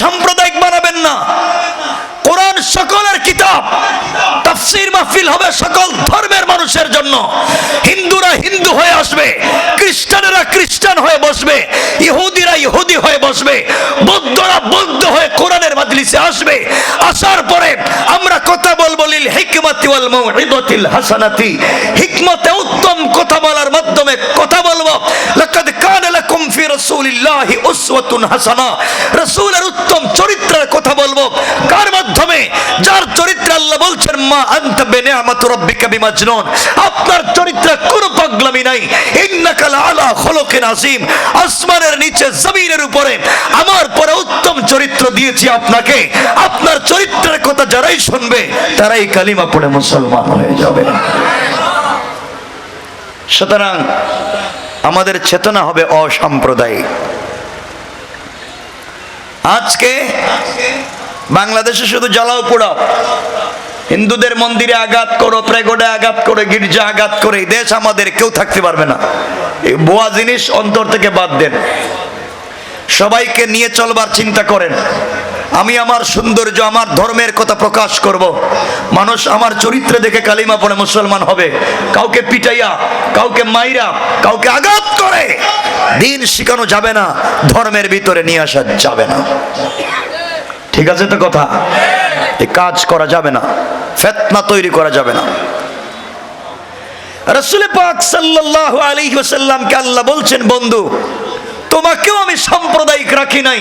সাম্প্রদায়িক বানাবেন না। কোরআন সকলের কিতাব। তাফসীর মাহফিল হবে সকল ধর্মের মানুষের জন্য। হিন্দুরা হিন্দু হয়ে আসবে, খ্রিস্টানেরা খ্রিস্টান হয়ে বসবে, ইহুদিরা ইহুদি হয়ে বসবে, বৌদ্ধরা বৌদ্ধ হয়ে কোরআনের মাজলিসে আসবে। আসার পরে আমরা কথা বলব লিল হিকমাতি ওয়াল মাউইদাতিল হাসানাতি। হিকমতে উত্তম কথা বলার মাধ্যমে কথা বলব। ফি রাসূলিল্লাহি উসওয়াতুন হাসানা। রাসূলের উত্তম চরিত্রের কথা বলব। কার মাধ্যমে? যার চরিত্র আল্লাহ বলছেন, মা আনতা বিনিআমাতি রাব্বিকা বিমাজনুন। আপনার চরিত্রে কোনো পাগলামি নাই। ইন্নাকা লাআলা খুলুকিন আযীম। আসমানের নিচে, জমিনের উপরে। আমার পরে উত্তম চরিত্র দিয়েছি আপনাকে। আপনার চরিত্রের কথা যারাই শুনবে, তারাই কালিমা পড়ে মুসলমান হয়ে যাবে। সুতরাং আমাদের চেতনা হবে অসাম্প্রদায়িক। আজকে বাংলাদেশে শুধু জ্বালাও পোড়াও হিন্দুদের মন্দিরে আঘাত করো, প্রেগোডে আঘাত করে, গির্জা আঘাত করে দেশ আমাদের, কেউ থাকতে পারবে না। এই বোয়া জিনিস অন্তর থেকে বাদ দেন। সবাইকে নিয়ে চলবার চিন্তা করেন। আমি আমার সৌন্দর্য, আমার ধর্মের কথা প্রকাশ করব। মানুষ আমার চরিত্রে দেখে কালিমা পড়ে মুসলমান হবে। কাউকে পিটাইয়া, কাউকে মাইরা, কাউকে আঘাত করে। দিন শিখানো যাবে না, ধর্মের ভিতরে নিয়ে আসা যাবে না। ঠিক আছে তো কথা? এই কাজ করা যাবে না, ফেতনা তৈরি করা যাবে না। রসুল পাক সাল্লাল্লাহু আলাইহি ওয়াসাল্লামকে আল্লাহ বলছেন, বন্ধু, তোমাকেও আমি রাখি নাই।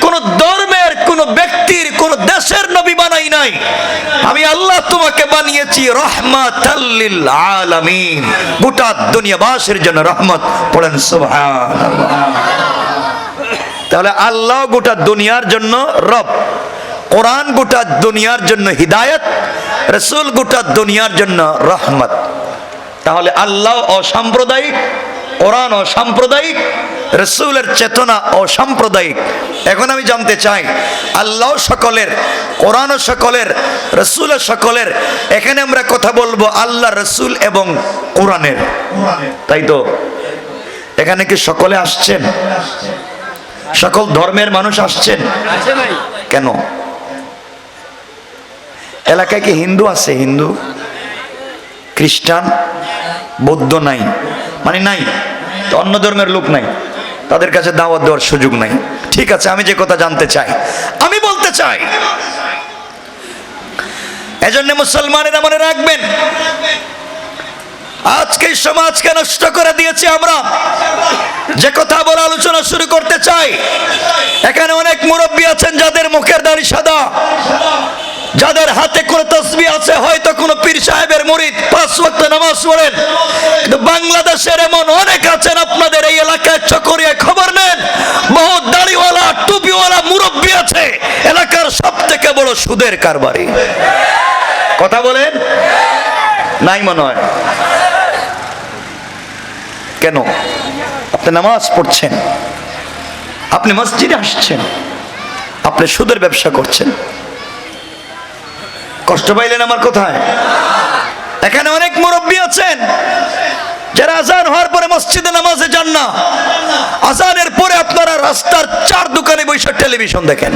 কোন ধর্মের, কোন ব্যক্তির, কোন দেশের নবী বানাই নাই। আমি আল্লাহ তোমাকে বানিয়েছি রহমাতাল্লিল আলামিন। গোটা দুনিয়াবাসীর জন্য রহমত। পড়েন তাহলে আল্লাহ গোটা দুনিয়ার জন্য রব। কোরআন গোটা দুনিয়ার জন্য হিদায়ত। রসুল গোটা দুনিয়ার জন্য রহমত। তাহলে আল্লাহ অসাম্প্রদায়িক কোরআন অসাম্প্রদায়িক রসুলের চেতনা অসাম্প্রদায়িক এখন আমি জানতে চাই আল্লাহ সকলের কোরআন সকলের রসুলের সকলের এখানে আমরা কথা বলব আল্লাহ রসুল এবং কোরআনের। তাই তো? এখানে কি সকলে আসছেন? সকল ধর্মের মানুষ আসছেন? কেন? এলাকায় কি হিন্দু আছে? হিন্দু? খ্রিস্টান? বৌদ্ধ নাই? মানে নাই? অন্য ধর্মের লোক নাই। তাদের কাছে দাওয়াত দেওয়ার সুযোগ নাই। ঠিক আছে, আমি যে কথা জানতে চাই, আমি বলতে চাই, এজন্য মুসলমানেরা মনে রাখবেন, আজকে সমাজকে নষ্ট করে দিয়েছি আমরা। যে কথা বলে আলোচনা শুরু করতে চাই, এখানে অনেক মুরব্বী আছেন যাদের মুখের দাড়ি সাদা, যাদের হাতে কোনো তসবি আছে, হয়তো কোনো পীর সাহেবের মুরিদ, পাঁচ ওয়াক্ত নামাজ পড়েন। কিন্তু বাংলাদেশের এমন অনেক এই এলাকায় চকরিয়া খবর নেন। বহু দাড়িওয়ালা, টুপিওয়ালা মুরব্বী আছে। এলাকার সব থেকে বড় সুদের কারবারি। কথা বলেন? নাই মনে হয়। কেন? আপনি নামাজ পড়ছেন। আপনি মসজিদে আসছেন। আপনি সুদের ব্যবসা করছেন। কষ্ট পাইলেন আমার কোথায়। এখানে অনেক মুরব্বী আছেন। যারা আজান হওয়ার পরে মসজিদে নামাজে যান না, আজানের পরে আপনারা রাস্তার চার দোকানে বসে টেলিভিশন দেখেন।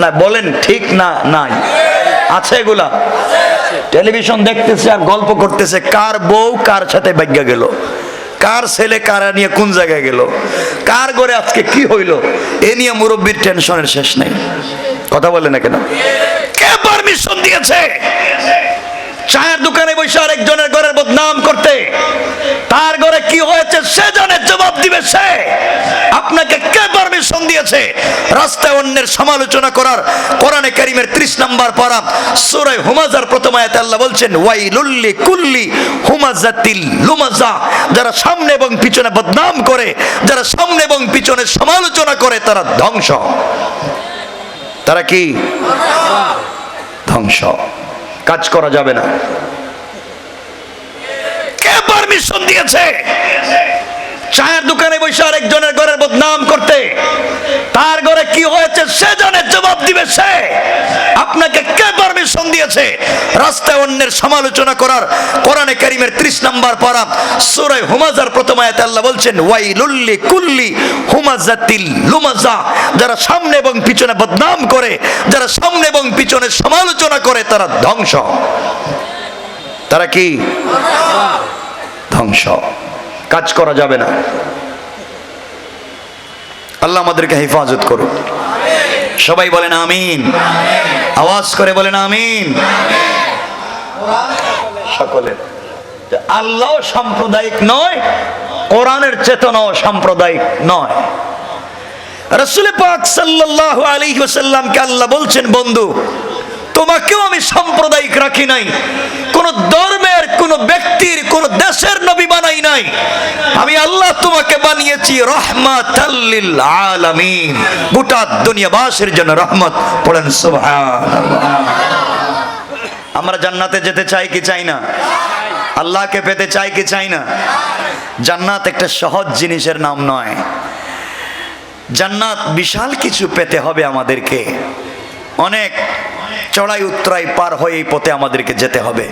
না, বলেন ঠিক না, নাই। আছে এগুলা? টেলিভিশন দেখতেছে আর গল্প করতেছে, কার বউ কার সাথে ভাগ্যা গেল? কার ছেলে কারা নিয়ে কোন জায়গায় গেল? কার ঘরে আজকে কি হইল? এ নিয়ে মুরব্বীর টেনশনের শেষ নেই। কথা বলে না কেন? কে পারমিশন দিয়েছে? চায়ের দোকানে বসে আরেকজনের ঘরের বদনাম করতে। তার ঘরে কি হয়েছে সে জানে, জবাব দিবে সে। আপনাকে কে পারমিশন দিয়েছে? রাস্তায় অন্যের সমালোচনা করার কোরআনে কারিমের 30 নাম্বার পারা সূরা হুমাজার প্রথম আয়াতে আল্লাহ বলছেন ওয়াইলুল্লি কুল্লি হুমাজাতিল লুমাজা। যারা সামনে এবং পিছনে বদনাম করে, যারা সামনে এবং পিছনে সমালোচনা করে, তারা ধ্বংস। তারা কি? ধ্বংস। কাজ করা যাবে না। কে পারমিশন দিয়েছে? চায়ের দোকানে বসে আরেকজনের ঘরের বদনাম করতে। তার ঘরে কি হয়েছে, সে জানে, জবাব দিবে সে। আপনাকে কে পারমিশন দিয়েছে। রাস্তায় অন্যের সমালোচনা করার কোরআনে কারিমের ত্রিশ পারা সুরায় হুমাজার প্রথম আয়াতে আল্লাহ বলছেন কুল্লি হুমাজাতিল লুমাজা। যারা সামনে এবং পিছনে বদনাম করে, যারা সামনে এবং পিছনে সমালোচনা করে, তারা ধ্বংস। তারা কি? ধ্বংস। কাজ করা যাবে না। আল্লাহ আমাদেরকে হেফাজত করুন সবাই বলেন আমিন। আওয়াজ করে বলেন আমিন। সকলে। আল্লাহ সাম্প্রদায়িক নয়, কোরআনের চেতনাও সাম্প্রদায়িক নয়। রসুল পাক সাল্লাহ আলী ওয়াসাল্লামকে আল্লাহ বলছেন, বন্ধু তোমাকেও আমি সাম্প্রদায়িক রাখি নাই। কোন ধর্মের, কোন ব্যক্তির, কোন দেশের নবী বানাই নাই। আমি আল্লাহ তোমাকে বানিয়েছি রহমাতাল্লিল আলামিন। গোটা দুনিয়াবাসীর জন্য রহমত। পড়েন আমরা জান্নাতে যেতে চাই কি চাই না? আল্লাহকে পেতে চাই কি চাই না? জান্নাত একটা সহজ জিনিসের নাম নয়। জান্নাত বিশাল কিছু পেতে হবে আমাদেরকে। অনেক চড়াই উত্তরাই পার হয়ে এই পথে আমাদেরকে যেতে হবে।